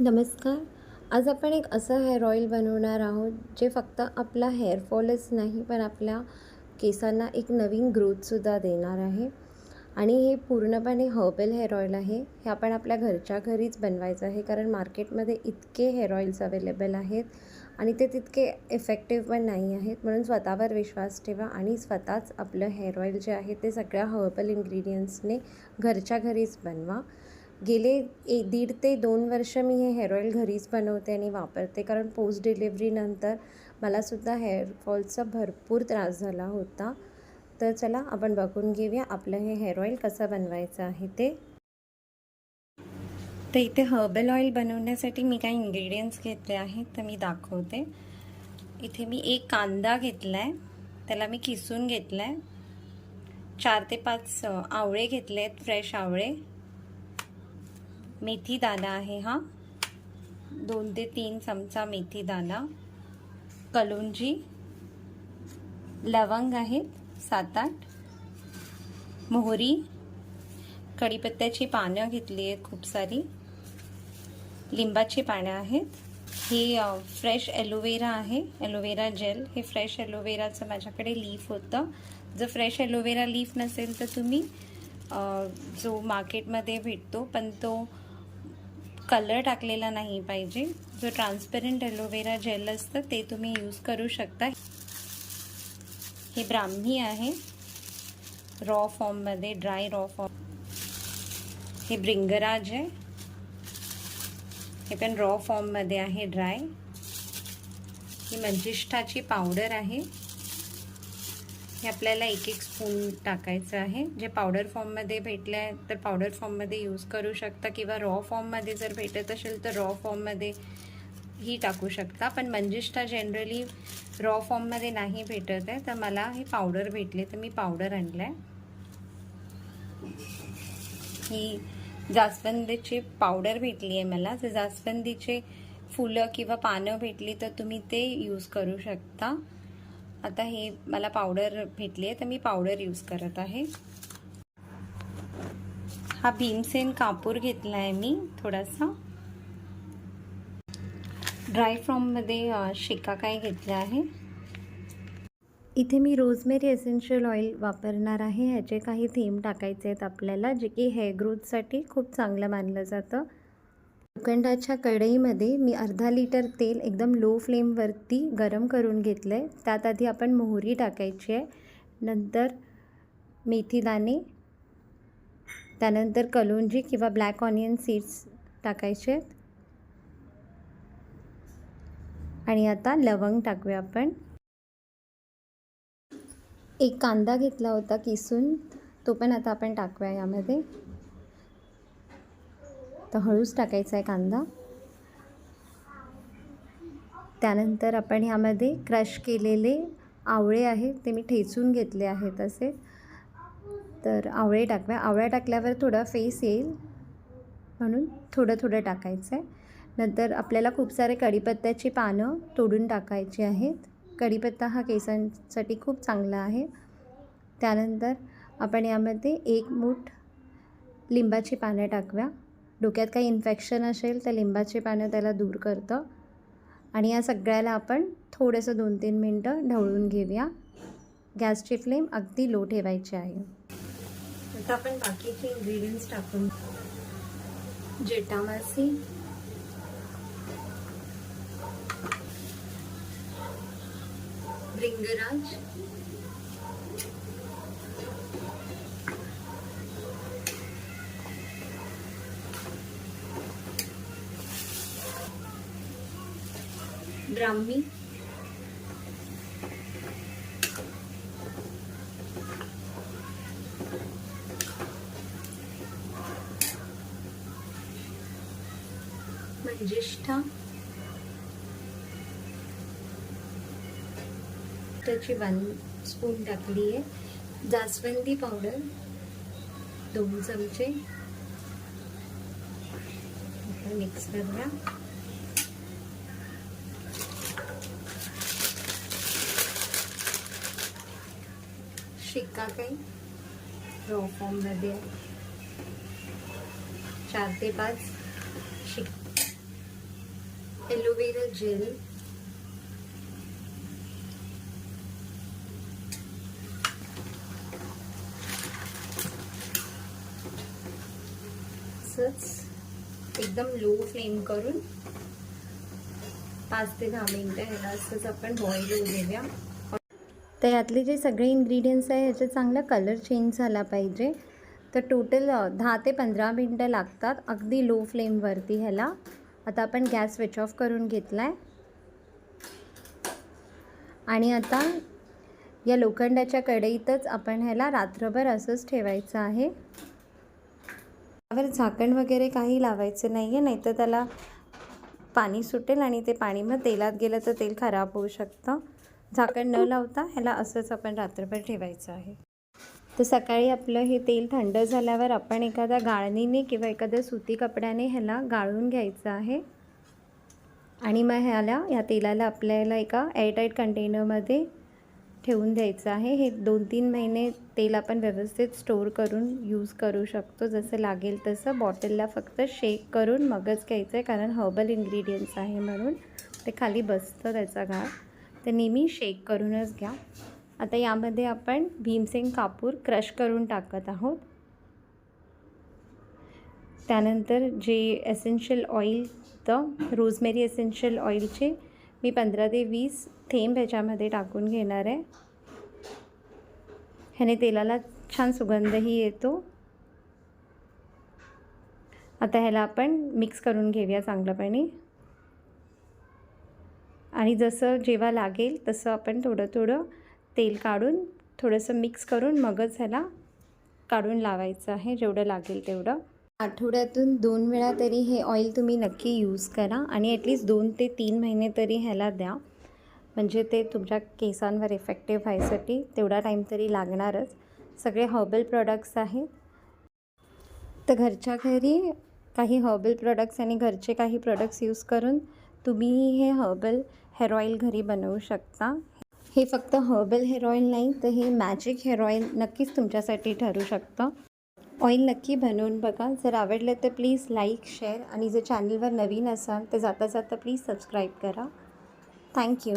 नमस्कार. आज आपण एक असं हेअर ऑइल बनवणार आहोत जे फक्त आपला हेअरफॉलच नाही पण आपल्या केसांना एक नवीन ग्रोथसुद्धा देणार आहे. आणि हे पूर्णपणे हर्बल हेअर ऑइल आहे. हे आपण आपल्या घरच्या घरीच बनवायचं आहे कारण मार्केटमध्ये इतके हेअर ऑइल्स अवेलेबल आहेत आणि ते तितके इफेक्टिव्ह पण नाही आहेत. म्हणून स्वतःवर विश्वास ठेवा आणि स्वतःच आपलं हेअर ऑइल जे आहे ते सगळ्या हर्बल इन्ग्रेडियंट्सने घरच्या घरीच बनवा. गेले ए दीड ते दोन वर्ष मी हे हेअर ऑईल घरीच बनवते आणि वापरते. कारण पोस्ट डिलिव्हरीनंतर मलासुद्धा हेअरफॉलचा भरपूर त्रास झाला होता. तर चला आपण बघून घेऊया आपलं हे हेअर ऑईल कसं बनवायचं आहे ते. तर इथे हर्बल ऑइल बनवण्यासाठी मी काही इन्ग्रेडियंट्स घेतले आहेत तर मी दाखवते. इथे मी एक कांदा घेतला आहे त्याला मी किसून घेतला आहे चार ते पाच आवळे घेतले आहेत फ्रेश आवळे. मेथी दाना आहे हा. दोन ते तीन चमचा मेथी दाना. कलुंजी. लवंग आहेत सात आठ. मोहरी. कढीपत्त्याची पानं घेतली आहेत खूप सारी. लिंबाची पानं आहेत. ही फ्रेश ॲलोवेरा आहे. ॲलोवेरा जेल हे फ्रेश ॲलोवेराचं माझ्याकडे लीफ होतं. जर फ्रेश ॲलोवेरा लीफ नसेल तर तुम्ही जो मार्केटमध्ये भेटतो पण तो कलर टाकलेला नाही पाहिजे. जो ट्रान्सपेरंट ॲलोवेरा जेल असतं ते तुम्ही यूज करू शकता. हे ब्राह्मी आहे. रॉ फॉर्ममध्ये ड्राय रॉ फॉर्म हे ब्रिंगराज आहे. हे पण रॉ फॉर्ममध्ये आहे ड्राय ही मंजिष्ठाची पावडर आहे. हे आपल्याला एक एक स्पून टाकायचं आहे. जे पावडर फॉर्ममध्ये भेटलं आहे तर पावडर फॉर्ममध्ये यूज करू शकता किंवा रॉ फॉर्ममध्ये जर भेटत असेल तर रॉ फॉर्ममध्ये ही टाकू शकता. पण मंजिष्ठा जनरली रॉ फॉर्ममध्ये नाही भेटत आहे. तर मला हे पावडर भेटले तर मी पावडर आणलं आहे ही जास्वंदीची पावडर भेटली आहे मला. जर जास्वंदीचे फुलं किंवा पानं भेटली तर तुम्ही ते यूज करू शकता. आता हे मला पावडर भेटली आहे तर मी पावडर यूज करत आहे. हा भीमसेन कापूर घेतला आहे मी थोडासा. ड्राय फ्रॉममध्ये शिकाकाय घेतला आहे. इथे मी रोजमेरी एसेन्शियल ऑइल वापरणार आहे. ह्याचे काही थेंब टाकायचे आहेत आपल्याला जे की हेअर ग्रोथसाठी खूप चांगलं मानलं जातं. लोखंडाच्या कढईमध्ये मी अर्धा लिटर तेल एकदम लो फ्लेमवरती गरम करून घेतलं आहे त्यात आधी आपण मोहरी टाकायची आहे. नंतर मेथीदाणे त्यानंतर कलोंजी किंवा ब्लॅक ऑनियन सीड्स टाकायचे आहेत. आणि आता लवंग टाकूया आपण. एक कांदा घेतला होता किसून. तो पण आता आपण टाकूया यामध्ये. तर हळूच टाकायचा आहे कांदा. त्यानंतर आपण ह्यामध्ये क्रश केलेले आवळे आहेत ते मी ठेचून घेतले आहेत असे. तर आवळे टाकव्या आवळ्या टाकल्यावर थोडा फेस येईल. म्हणून थोडं थोडं टाकायचं आहे. नंतर आपल्याला खूप सारे कढीपत्त्याची पानं तोडून टाकायची आहेत. कढीपत्ता हा केसांसाठी खूप चांगला आहे. त्यानंतर आपण यामध्ये एक मूठ लिंबाची पानं टाकव्या डोक्यात काही इन्फेक्शन असेल तर लिंबाची पानं त्याला दूर करतं. आणि या सगळ्याला आपण थोडंसं दोन तीन मिनटं ढवळून घेऊया. गॅसची फ्लेम अगदी लो ठेवायची आहे. आता आपण बाकीचे इन्ग्रेडियंट्स टाकून जेटामासी भृंगराज. ब्राह्मी. मंजिष्ठा. त्याची वन स्पून टाकली आहे. जास्वंदी पावडर दोन चमचे. मिक्स करूया शिक्का काही? रॉ फॉर्ममध्ये चार ते पाच. शिक एलोवेरा जेल. एकदम लो फ्लेम करून पाच ते दहा मिनटं ह्याला असंच आपण बॉईल होऊ देऊया तर यातले जे सगळे इन्ग्रेडियंट्स आहे ह्याचा चांगला कलर चेंज झाला पाहिजे. तर टोटल दहा ते पंधरा मिनटं लागतात अगदी लो फ्लेमवरती ह्याला. आता आपण गॅस स्विच ऑफ करून घेतला आहे आणि आता या लोखंडाच्या कढईतच आपण ह्याला रात्रभर असंच ठेवायचं आहे. त्यावर झाकण वगैरे काही लावायचं नाही आहे नाहीतर त्याला पाणी सुटेल आणि ते पाणी मग तेलात गेलं तर तेल खराब होऊ शकतं. झाकण न लावता ह्याला असंच आपण रात्रभर ठेवायचं आहे. तर सकाळी आपलं हे तेल थंड झाल्यावर आपण एखाद्या गाळणीने किंवा एखाद्या सुती कपड्याने ह्याला गाळून घ्यायचं आहे. आणि मग ह्याला ह्या तेलाला आपल्याला एका एअरटाईट कंटेनरमध्ये ठेवून द्यायचं आहे. हे दोन तीन महिने तेल आपण व्यवस्थित स्टोअर करून यूज करू शकतो. जसं लागेल तसं बॉटलला फक्त शेक करून मगच घ्यायचं आहे कारण हर्बल इन्ग्रेडियंट्स आहे म्हणून. ते खाली बसतं त्याचा घाळ तर नेहमी शेक करूनच घ्या. आता यामध्ये आपण भीमसेन कापूर क्रश करून टाकत आहोत. त्यानंतर जे एसेन्शियल ऑइल तर रोजमेरी एसेन्शियल ऑइलचे मी पंधरा ते वीस थेंब ह्याच्यामध्ये टाकून घेणार आहे. ह्याने तेलाला छान सुगंधही येतो. आता ह्याला आपण मिक्स करून घेऊया चांगल्यापणे. आणि जसं जेव्हा लागेल तसं आपण थोडं थोडं तेल काढून थोडंसं मिक्स करून मगच ह्याला काढून लावायचं आहे जेवढं लागेल तेवढं. आठवड्यातून दोन वेळा तरी हे ऑइल तुम्ही नक्की यूज करा आणि ॲटलीस्ट दोन ते तीन महिने तरी ह्याला द्या. म्हणजे ते तुमच्या केसांवर इफेक्टिव्ह व्हायसाठी तेवढा टाईम तरी लागणारच. सगळे हर्बल प्रॉडक्ट्स आहेत. तर घरच्या घरी काही हर्बल प्रॉडक्ट्स आणि घरचे काही प्रॉडक्ट्स यूज करून तुम्ही हे हर्बल हेअर ऑइल घरी बनवू शकता. हे फक्त हर्बल हेअर ऑइल नाही तर हे मॅजिक हेअर ऑइल नक्कीच तुमच्यासाठी ठरू शकतं. ऑइल नक्की बनवून बघा. जर आवडलं तर प्लीज लाईक शेअर आणि जर चॅनलवर नवीन असाल तर जाता जाता प्लीज सबस्क्राईब करा. थँक्यू